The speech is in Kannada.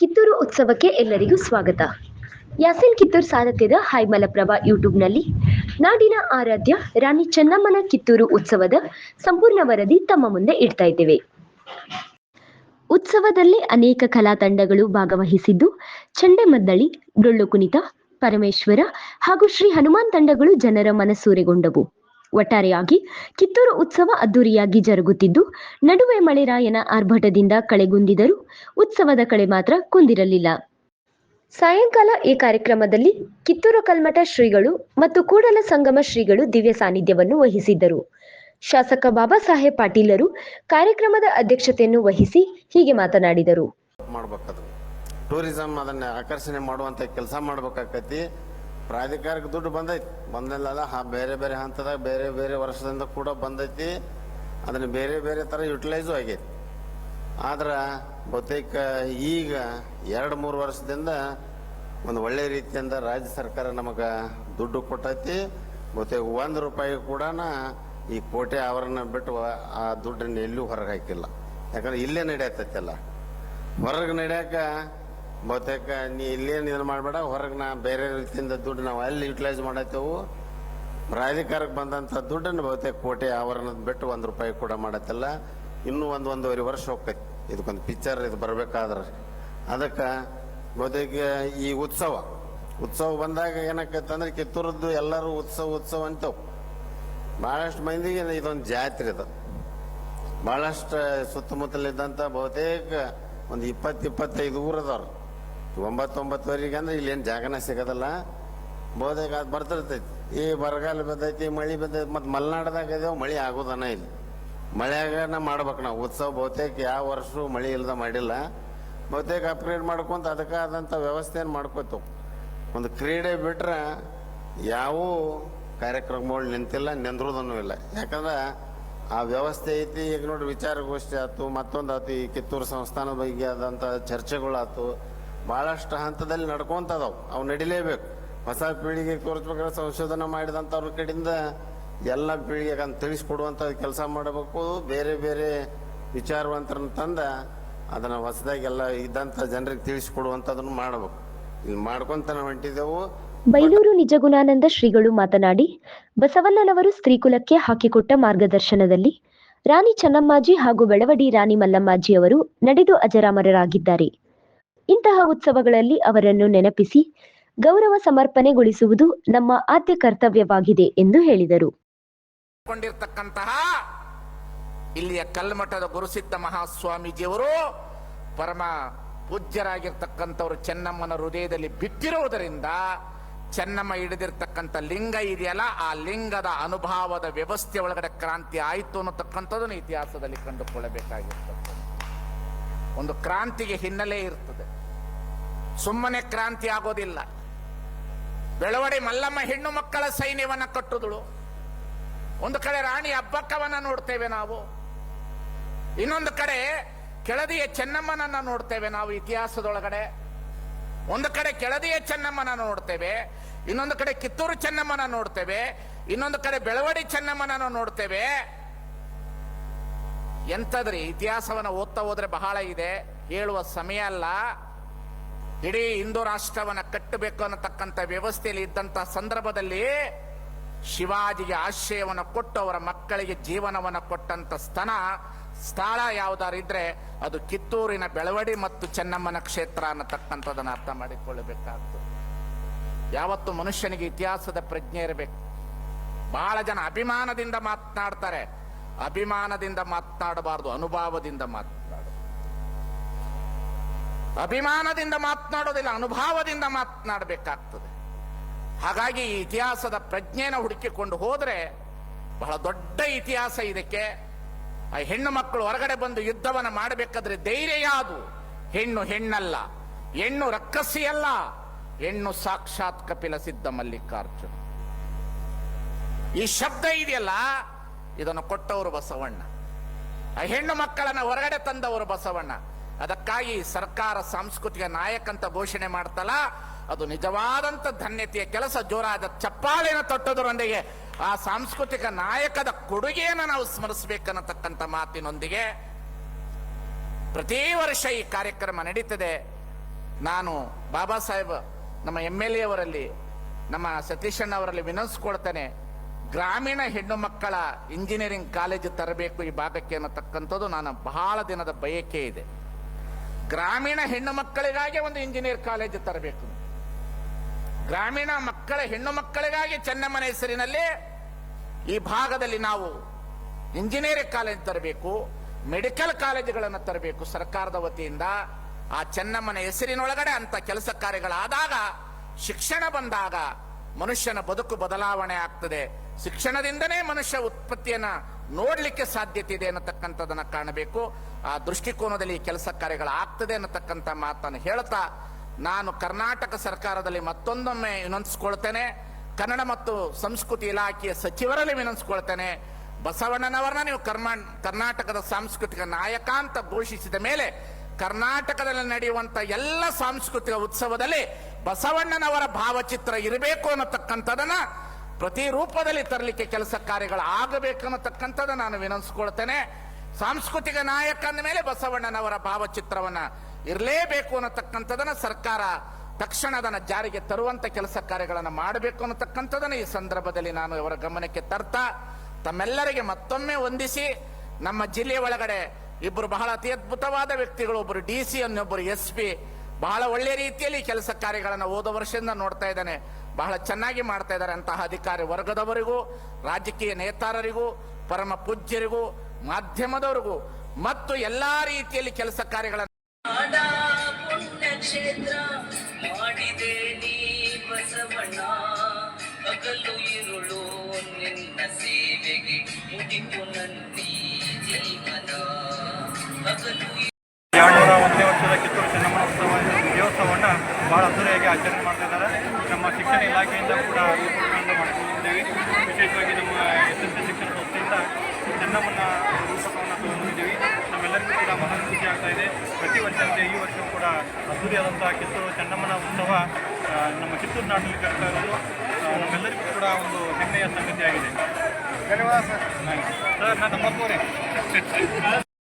ಕಿತ್ತೂರು ಉತ್ಸವಕ್ಕೆ ಎಲ್ಲರಿಗೂ ಸ್ವಾಗತ. ಯಾಸಿನ್ ಕಿತ್ತೂರು ಸಾರಥ್ಯದ ಹಾಯ್ ಮಲಪ್ರಭಾ ಯೂಟ್ಯೂಬ್ನಲ್ಲಿ ನಾಡಿನ ಆರಾಧ್ಯ ರಾಣಿ ಚೆನ್ನಮ್ಮನ ಕಿತ್ತೂರು ಉತ್ಸವದ ಸಂಪೂರ್ಣ ವರದಿ ತಮ್ಮ ಮುಂದೆ ಇಡ್ತಾ ಇದ್ದೇವೆ. ಉತ್ಸವದಲ್ಲಿ ಅನೇಕ ಕಲಾ ತಂಡಗಳು ಭಾಗವಹಿಸಿದ್ದು ಚಂಡೆಮದ್ದಳಿ ಡೊಳ್ಳು ಕುಣಿತ, ಪರಮೇಶ್ವರ ಹಾಗೂ ಶ್ರೀ ಹನುಮಾನ್ ತಂಡಗಳು ಜನರ ಮನಸೂರೆಗೊಂಡವು. ಒಟ್ಟಾರೆಯಾಗಿ ಕಿತ್ತೂರು ಉತ್ಸವ ಅದ್ದೂರಿಯಾಗಿ ಜರುಗುತ್ತಿದ್ದು, ನಡುವೆ ಮಳೆರಾಯನ ಆರ್ಭಟದಿಂದ ಕಳೆಗುಂದಿದರೂ ಉತ್ಸವದ ಕಳೆ ಮಾತ್ರ ಕುಂದಿರಲಿಲ್ಲ. ಸಾಯಂಕಾಲ ಈ ಕಾರ್ಯಕ್ರಮದಲ್ಲಿ ಕಿತ್ತೂರು ಕಲ್ಮಠ ಶ್ರೀಗಳು ಮತ್ತು ಕೂಡಲ ಸಂಗಮ ಶ್ರೀಗಳು ದಿವ್ಯ ಸಾನ್ನಿಧ್ಯವನ್ನು ವಹಿಸಿದ್ದರು. ಶಾಸಕ ಬಾಬಾ ಸಾಹೇಬ್ ಪಾಟೀಲರು ಕಾರ್ಯಕ್ರಮದ ಅಧ್ಯಕ್ಷತೆಯನ್ನು ವಹಿಸಿ ಹೀಗೆ ಮಾತನಾಡಿದರು. ಟೂರಿಸಂ ಅದನ್ನ ಆಕರ್ಷಣೆ ಮಾಡುವಂತ ಕೆಲಸ ಮಾಡ್ಬೇಕಾಕತಿ ಪ್ರಾಧಿಕಾರಕ್ಕೆ ದುಡ್ಡು ಬಂದೈತಿ. ಬಂದಲ್ಲ ಹಾ, ಬೇರೆ ಬೇರೆ ಹಂತದಾಗ ಬೇರೆ ಬೇರೆ ವರ್ಷದಿಂದ ಕೂಡ ಬಂದೈತಿ. ಅದನ್ನ ಬೇರೆ ಬೇರೆ ಥರ ಯುಟಿಲೈಸು ಆಗೈತಿ. ಆದ್ರೆ ಬಹುತೇಕ ಈಗ ಎರಡು ಮೂರು ವರ್ಷದಿಂದ ಒಂದು ಒಳ್ಳೆ ರೀತಿಯಿಂದ ರಾಜ್ಯ ಸರ್ಕಾರ ನಮಗೆ ದುಡ್ಡು ಕೊಟ್ಟೈತಿ. ಬಹುತೇಕ ಒಂದು ರೂಪಾಯಿ ಕೂಡ ಈ ಕೋಟೆ ಆವರಣ ಬಿಟ್ಟು ಆ ದುಡ್ಡನ್ನು ಎಲ್ಲೂ ಹೊರಗೆ ಹಾಕಿಲ್ಲ. ಯಾಕಂದ್ರೆ ಇಲ್ಲೇ ನಡೆಯತ್ತೈತಲ್ಲ ಹೊರಗೆ ನಡೆಯಾಕ ಬಹುತೇಕ ನೀ ಇಲ್ಲೇನು ಇದು ಮಾಡಬೇಡ, ಹೊರಗೆ ನಾ ಬೇರೆ ರೀತಿಯಿಂದ ದುಡ್ಡು ನಾವು ಅಲ್ಲಿ ಯುಟಿಲೈಸ್ ಮಾಡತ್ತೇವು. ಪ್ರಾಧಿಕಾರಕ್ಕೆ ಬಂದಂಥ ದುಡ್ಡನ್ನು ಬಹುತೇಕ ಕೋಟೆ ಆವರಣದ ಬಿಟ್ಟು ಒಂದು ರೂಪಾಯಿ ಕೂಡ ಮಾಡತ್ತಲ್ಲ. ಇನ್ನೂ ಒಂದು ಒಂದೂವರೆ ವರ್ಷ ಹೋಗ್ತೈತಿ. ಇದಕ್ಕೊಂದು ಪಿಕ್ಚರ್ ಇದು ಬರಬೇಕಾದ್ರೆ. ಅದಕ್ಕೆ ಬಹುತೇಕ ಈ ಉತ್ಸವ ಉತ್ಸವ ಬಂದಾಗ ಏನಾಕೈತೆ ಅಂದ್ರೆ ಕಿತ್ತೂರದ್ದು ಎಲ್ಲರೂ ಉತ್ಸವ ಉತ್ಸವ ಅಂತವು. ಭಾಳಷ್ಟು ಮಂದಿಗೆ ಇದೊಂದು ಜಾತ್ರೆ ಇದು ಭಾಳಷ್ಟು ಸುತ್ತಮುತ್ತಲಿದ್ದಂಥ ಬಹುತೇಕ ಒಂದು ಇಪ್ಪತ್ತು, ಇಪ್ಪತ್ತೈದು ಊರು ಅದಾವ್ರು ಒಂಬತ್ತೊಂಬತ್ತುವರೆಗೆ ಅಂದ್ರೆ ಇಲ್ಲೇನು ಜಾಗನ ಸಿಗೋದಲ್ಲ. ಬೋದಾಗ ಅದು ಬರ್ತಿರ್ತೈತಿ. ಈ ಬರಗಾಲ ಬಂದೈತಿ ಮಳೆ ಬಂದೈತಿ ಮತ್ತು ಮಲೆನಾಡ್ದಾಗ ಇದಾವೆ ಮಳೆ ಆಗೋದನ ಇಲ್ಲಿ. ಮಳೆಯಾಗನ ಮಾಡ್ಬೇಕು ನಾವು. ಉತ್ಸವ ಬಹುತೇಕ ಯಾವ ವರ್ಷ ಮಳೆ ಇಲ್ಲದ ಮಾಡಿಲ್ಲ. ಬಹುತೇಕ ಅಪ್ಗ್ರೇಡ್ ಮಾಡ್ಕೊಂತ ಅದಕ್ಕೆ ಆದಂಥ ವ್ಯವಸ್ಥೆಯನ್ನು ಮಾಡ್ಕೋತು ಒಂದು ಕ್ರೀಡೆ ಬಿಟ್ರೆ ಯಾವ ಕಾರ್ಯಕ್ರಮಗಳು ನಿಂತಿಲ್ಲ ನಿಂದ್ರೋದನ್ನು ಇಲ್ಲ. ಯಾಕಂದ್ರೆ ಆ ವ್ಯವಸ್ಥೆ ಐತಿ. ಈಗ ನೋಡಿ ವಿಚಾರಗೋಷ್ಠಿ ಆಯ್ತು ಮತ್ತೊಂದು ಆಯ್ತು ಈ ಕಿತ್ತೂರು ಸಂಸ್ಥಾನದ ಬಗ್ಗೆ ಆದಂಥ ಚರ್ಚೆಗಳಾಯ್ತು ಭಾಳಷ್ಟು ಹಂತದಲ್ಲಿ ನಡ್ಕೊಂತದವು. ಅವು ನಡಿಲೇಬೇಕು. ಹೊಸ ಪೀಳಿಗೆ ತೋರಿಸ್ಬೇಕಾದ್ರೆ ಸಂಶೋಧನೆ ಮಾಡಿದಂಥವ್ರ ಕಡೆಯಿಂದ ಎಲ್ಲ ಪೀಳಿಗೆಗೆ ಅಂತ ತಿಳಿಸ್ಕೊಡುವಂಥ ಕೆಲಸ ಮಾಡಬೇಕು. ಬೇರೆ ಬೇರೆ ವಿಚಾರವಂತರನ್ನು ತಂದ ಅದನ್ನು ಹೊಸದಾಗೆಲ್ಲ ಇದ್ದಂಥ ಜನರಿಗೆ ತಿಳಿಸ್ಕೊಡುವಂಥದನ್ನು ಮಾಡಬೇಕು. ಇಲ್ಲಿ ಮಾಡ್ಕೊಂತ ನಾವು ಹೊಂಟಿದ್ದೆವು. ಬೈಲೂರು ನಿಜಗುಣಾನಂದ ಶ್ರೀಗಳು ಮಾತನಾಡಿ, ಬಸವಣ್ಣನವರು ಸ್ತ್ರೀಕುಲಕ್ಕೆ ಹಾಕಿಕೊಟ್ಟ ಮಾರ್ಗದರ್ಶನದಲ್ಲಿ ರಾಣಿ ಚೆನ್ನಮ್ಮಾಜಿ ಹಾಗೂ ಬೆಳವಡಿ ರಾಣಿ ಮಲ್ಲಮ್ಮಾಜಿ ಅವರು ನಡೆದು ಅಜರಾಮರರಾಗಿದ್ದಾರೆ. ಇಂತಹ ಉತ್ಸವಗಳಲ್ಲಿ ಅವರನ್ನು ನೆನಪಿಸಿ ಗೌರವ ಸಮರ್ಪಣೆಗೊಳಿಸುವುದು ನಮ್ಮ ಆದ್ಯ ಕರ್ತವ್ಯವಾಗಿದೆ ಎಂದು ಹೇಳಿದರು. ಇಲ್ಲಿಯ ಕಲ್ಮಠದ ಗುರುಸಿದ್ದ ಮಹಾಸ್ವಾಮೀಜಿಯವರು ಪರಮ ಪೂಜ್ಯರಾಗಿರ್ತಕ್ಕಂಥವರು ಚೆನ್ನಮ್ಮನ ಹೃದಯದಲ್ಲಿ ಬಿತ್ತಿರುವುದರಿಂದ ಚೆನ್ನಮ್ಮ ಹಿಡಿದಿರ್ತಕ್ಕಂಥ ಲಿಂಗ ಇದೆಯಲ್ಲ, ಆ ಲಿಂಗದ ಅನುಭವದ ವ್ಯವಸ್ಥೆ ಒಳಗಡೆ ಕ್ರಾಂತಿ ಆಯಿತು ಅನ್ನತಕ್ಕಂಥದ್ದನ್ನು ಇತಿಹಾಸದಲ್ಲಿ ಕಂಡುಕೊಳ್ಳಬೇಕಾಗಿರ್ತದೆ. ಒಂದು ಕ್ರಾಂತಿಗೆ ಹಿನ್ನೆಲೆ ಇರ್ತದೆ. ಸುಮ್ಮನೆ ಕ್ರಾಂತಿ ಆಗೋದಿಲ್ಲ. ಬೆಳವಡಿ ಮಲ್ಲಮ್ಮ ಹೆಣ್ಣು ಮಕ್ಕಳ ಸೈನ್ಯವನ್ನ ಕಟ್ಟುದಳು. ಒಂದು ಕಡೆ ರಾಣಿ ಅಬ್ಬಕ್ಕವನ್ನ ನೋಡ್ತೇವೆ ನಾವು. ಇನ್ನೊಂದು ಕಡೆ ಕೆಳದಿಯ ಚೆನ್ನಮ್ಮನನ್ನ ನೋಡ್ತೇವೆ ನಾವು ಇತಿಹಾಸದೊಳಗಡೆ. ಒಂದು ಕಡೆ ಕೆಳದಿಯ ಚೆನ್ನಮ್ಮನ ನೋಡ್ತೇವೆ, ಇನ್ನೊಂದು ಕಡೆ ಕಿತ್ತೂರು ಚೆನ್ನಮ್ಮನ ನೋಡ್ತೇವೆ, ಇನ್ನೊಂದು ಕಡೆ ಬೆಳವಡಿ ಚೆನ್ನಮ್ಮನ ನೋಡ್ತೇವೆ. ಎಂಥದ್ರಿ ಇತಿಹಾಸವನ್ನ ಓದ್ತಾ ಹೋದ್ರೆ ಬಹಳ ಇದೆ, ಹೇಳುವ ಸಮಯ ಅಲ್ಲ. ಇಡೀ ಹಿಂದೂ ರಾಷ್ಟ್ರವನ್ನು ಕಟ್ಟಬೇಕು ಅನ್ನತಕ್ಕಂಥ ವ್ಯವಸ್ಥೆಯಲ್ಲಿ ಇದ್ದಂತ ಸಂದರ್ಭದಲ್ಲಿ ಶಿವಾಜಿಗೆ ಆಶ್ರಯವನ್ನು ಕೊಟ್ಟು ಅವರ ಮಕ್ಕಳಿಗೆ ಜೀವನವನ್ನು ಕೊಟ್ಟಂತ ಸ್ಥಳ ಯಾವ್ದಾರು ಇದ್ರೆ ಅದು ಕಿತ್ತೂರಿನ ಬೆಳವಡಿ ಮತ್ತು ಚೆನ್ನಮ್ಮನ ಕ್ಷೇತ್ರ ಅನ್ನತಕ್ಕಂಥದ್ದನ್ನು ಅರ್ಥ ಮಾಡಿಕೊಳ್ಳಬೇಕಾಗ್ತದೆ. ಯಾವತ್ತು ಮನುಷ್ಯನಿಗೆ ಇತಿಹಾಸದ ಪ್ರಜ್ಞೆ ಇರಬೇಕು. ಬಹಳ ಜನ ಅಭಿಮಾನದಿಂದ ಮಾತನಾಡ್ತಾರೆ. ಅಭಿಮಾನದಿಂದ ಮಾತನಾಡಬಾರದು, ಅನುಭವದಿಂದ ಮಾತನಾಡು ಅಭಿಮಾನದಿಂದ ಮಾತನಾಡೋದಿಲ್ಲ, ಅನುಭವದಿಂದ ಮಾತನಾಡಬೇಕಾಗ್ತದೆ. ಹಾಗಾಗಿ ಈ ಇತಿಹಾಸದ ಪ್ರಜ್ಞೆನ ಹುಡುಕಿಕೊಂಡು ಹೋದರೆ ಬಹಳ ದೊಡ್ಡ ಇತಿಹಾಸ ಇದಕ್ಕೆ. ಆ ಹೆಣ್ಣು ಮಕ್ಕಳು ಹೊರಗಡೆ ಬಂದು ಯುದ್ಧವನ್ನು ಮಾಡಬೇಕಾದ್ರೆ ಧೈರ್ಯ ಯಾವುದು? ಹೆಣ್ಣು ಹೆಣ್ಣಲ್ಲ, ಹೆಣ್ಣು ರಕ್ಕಸಿಯಲ್ಲ, ಹೆಣ್ಣು ಸಾಕ್ಷಾತ್ ಕಪಿಲ ಸಿದ್ಧ ಮಲ್ಲಿಕಾರ್ಜುನ. ಈ ಶಬ್ದ ಇದೆಯಲ್ಲ, ಇದನ್ನು ಕೊಟ್ಟವರು ಬಸವಣ್ಣ. ಆ ಹೆಣ್ಣು ಮಕ್ಕಳನ್ನ ಹೊರಗಡೆ ತಂದವರು ಬಸವಣ್ಣ. ಅದಕ್ಕಾಗಿ ಸರ್ಕಾರ ಸಾಂಸ್ಕೃತಿಕ ನಾಯಕ ಅಂತ ಘೋಷಣೆ ಮಾಡ್ತಲ್ಲ, ಅದು ನಿಜವಾದಂಥ ಧನ್ಯತೆಯ ಕೆಲಸ. ಜೋರಾದ ಚಪ್ಪಾಳಿನ ತೊಟ್ಟದರೊಂದಿಗೆ ಆ ಸಾಂಸ್ಕೃತಿಕ ನಾಯಕದ ಕೊಡುಗೆಯನ್ನು ನಾವು ಸ್ಮರಿಸಬೇಕನ್ನತಕ್ಕಂಥ ಮಾತಿನೊಂದಿಗೆ ಪ್ರತಿ ವರ್ಷ ಈ ಕಾರ್ಯಕ್ರಮ ನಡೀತದೆ. ನಾನು ಬಾಬಾ ಸಾಹೇಬ್, ನಮ್ಮ ಎಂ ಎಲ್ ಎ ಅವರಲ್ಲಿ, ನಮ್ಮ ಸತೀಶಣ್ಣ ಅವರಲ್ಲಿ ವಿನಂತಿಸ್ಕೊಳ್ತೇನೆ ಗ್ರಾಮೀಣ ಹೆಣ್ಣು ಮಕ್ಕಳ ಇಂಜಿನಿಯರಿಂಗ್ ಕಾಲೇಜು ತರಬೇಕು ಈ ಭಾಗಕ್ಕೆ ಅನ್ನತಕ್ಕಂಥದ್ದು ನಾನು ಬಹಳ ದಿನದ ಬಯಕೆ ಇದೆ. ಗ್ರಾಮೀಣ ಹೆಣ್ಣು ಮಕ್ಕಳಿಗಾಗಿ ಒಂದು ಇಂಜಿನಿಯರ್ ಕಾಲೇಜ್ ತರಬೇಕು. ಗ್ರಾಮೀಣ ಮಕ್ಕಳ ಹೆಣ್ಣು ಮಕ್ಕಳಿಗಾಗಿ ಚೆನ್ನಮ್ಮನ ಹೆಸರಿನಲ್ಲಿ ಈ ಭಾಗದಲ್ಲಿ ನಾವು ಇಂಜಿನಿಯರಿಂಗ್ ಕಾಲೇಜ್ ತರಬೇಕು, ಮೆಡಿಕಲ್ ಕಾಲೇಜುಗಳನ್ನು ತರಬೇಕು. ಸರ್ಕಾರದ ವತಿಯಿಂದ ಆ ಚೆನ್ನಮ್ಮನ ಹೆಸರಿನೊಳಗಡೆ ಅಂತ ಕೆಲಸ ಕಾರ್ಯಗಳಾದಾಗ ಶಿಕ್ಷಣ ಬಂದಾಗ ಮನುಷ್ಯನ ಬದುಕು ಬದಲಾವಣೆ ಆಗ್ತದೆ. ಶಿಕ್ಷಣದಿಂದನೇ ಮನುಷ್ಯ ಉತ್ಪತ್ತಿಯನ್ನು ನೋಡಲಿಕ್ಕೆ ಸಾಧ್ಯತೆ ಇದೆ ಅನ್ನತಕ್ಕಂಥದ್ದನ್ನು ಕಾಣಬೇಕು. ಆ ದೃಷ್ಟಿಕೋನದಲ್ಲಿ ಕೆಲಸ ಕೆಲಸ ಕಾರ್ಯಗಳಾಗ್ತದೆ ಅನ್ನತಕ್ಕಂಥ ಮಾತನ್ನು ಹೇಳ್ತಾ, ನಾನು ಕರ್ನಾಟಕ ಸರ್ಕಾರದಲ್ಲಿ ಮತ್ತೊಂದೊಮ್ಮೆ ವಿನಂತಿಸ್ಕೊಳ್ತೇನೆ. ಕನ್ನಡ ಮತ್ತು ಸಂಸ್ಕೃತಿ ಇಲಾಖೆಯ ಸಚಿವರಲ್ಲಿ ವಿನಂತಿಸ್ಕೊಳ್ತೇನೆ. ಬಸವಣ್ಣನವರನ್ನ ನೀವು ಕರ್ಮಾ, ಕರ್ನಾಟಕದ ಸಾಂಸ್ಕೃತಿಕ ನಾಯಕ ಅಂತ ಘೋಷಿಸಿದ ಮೇಲೆ ಕರ್ನಾಟಕದಲ್ಲಿ ನಡೆಯುವಂತ ಎಲ್ಲ ಸಾಂಸ್ಕೃತಿಕ ಉತ್ಸವದಲ್ಲಿ ಬಸವಣ್ಣನವರ ಭಾವಚಿತ್ರ ಇರಬೇಕು ಅನ್ನತಕ್ಕಂಥದನ್ನ ಪ್ರತಿ ರೂಪದಲ್ಲಿ ತರಲಿಕ್ಕೆ ಕೆಲಸ ಕಾರ್ಯಗಳು ಆಗಬೇಕು ಅನ್ನತಕ್ಕಂಥದ್ದು ನಾನು ವಿನಂತಿಸ್ಕೊಳ್ತೇನೆ ಸಾಂಸ್ಕೃತಿಕ ನಾಯಕ ಅಂದ ಮೇಲೆ ಬಸವಣ್ಣನವರ ಭಾವಚಿತ್ರವನ್ನ ಇರಲೇಬೇಕು ಅನ್ನತಕ್ಕಂಥದನ್ನ ಸರ್ಕಾರ ತಕ್ಷಣ ಅದನ್ನ ಜಾರಿಗೆ ತರುವಂತ ಕೆಲಸ ಕಾರ್ಯಗಳನ್ನು ಮಾಡಬೇಕು ಅನ್ನತಕ್ಕಂಥದನ್ನು ಈ ಸಂದರ್ಭದಲ್ಲಿ ನಾನು ಅವರ ಗಮನಕ್ಕೆ ತರ್ತಾ, ತಮ್ಮೆಲ್ಲರಿಗೆ ಮತ್ತೊಮ್ಮೆ ವಂದಿಸಿ, ನಮ್ಮ ಜಿಲ್ಲೆಯ ಒಳಗಡೆ ಇಬ್ಬರು ಬಹಳ ಅತಿ ಅದ್ಭುತವಾದ ವ್ಯಕ್ತಿಗಳು ಒಬ್ಬರು ಡಿ ಸಿ ಅನ್ನೊಬ್ಬರು ಎಸ್ ಪಿ ಬಹಳ ಒಳ್ಳೆ ರೀತಿಯಲ್ಲಿ ಕೆಲಸ ಕಾರ್ಯಗಳನ್ನು ಹೋದ ವರ್ಷದಿಂದ ನೋಡ್ತಾ ಇದ್ದಾನೆ. ಬಹಳ ಚೆನ್ನಾಗಿ ಮಾಡ್ತಾ ಇದ್ದಾರೆ ಅಂತಹ ಅಧಿಕಾರಿ ವರ್ಗದವರಿಗೂ, ರಾಜಕೀಯ ನೇತಾರರಿಗೂ, ಪರಮ ಪೂಜ್ಯರಿಗೂ, ಮಾಧ್ಯಮದವರಿಗೂ, ಮತ್ತು ಎಲ್ಲಾ ರೀತಿಯಲ್ಲಿ ಕೆಲಸ ಕಾರ್ಯಗಳನ್ನು ನಾಡ ಭಾಳ ಅದ್ದೂರಿಯಾಗಿ ಆಚರಣೆ ಮಾಡ್ತಾ ಇದ್ದಾರೆ ನಮ್ಮ ಶಿಕ್ಷಣ ಇಲಾಖೆಯಿಂದ ಕೂಡ ಮಾಡ್ಕೊಂಡಿದ್ದೇವೆ. ವಿಶೇಷವಾಗಿ ನಮ್ಮ ಎಸ್ ಎಸ್ ಸಿ ಶಿಕ್ಷಣ ಸಂಸ್ಥೆಯಿಂದ ಚೆನ್ನಮ್ಮನ ರೂಪಕವನ್ನು ತಗೊಂಡಿದ್ದೀವಿ ನಮ್ಮೆಲ್ಲರಿಗೂ ಕೂಡ ಬಹಳ ಖುಷಿ ಆಗ್ತಾ ಇದೆ. ಪ್ರತಿ ವರ್ಷದಂತೆ ಈ ವರ್ಷವೂ ಕೂಡ ಅದ್ದೂರಿಯಾದಂಥ ಕಿತ್ತೂರು ಚೆನ್ನಮ್ಮನ ಉತ್ಸವ ನಮ್ಮ ಕಿತ್ತೂರು ನಾಡಿನಲ್ಲಿ ಕರ್ತಾ ಇರೋದು. ನಮ್ಮೆಲ್ಲರಿಗೂ ಕೂಡ ಒಂದು ಹೆಮ್ಮೆಯ ಸಂಗತಿಯಾಗಿದೆ. ಧನ್ಯವಾದ ಸರ್. ಸರ್ ನಾನು ನಮ್ಮಪ್ಪವರೇ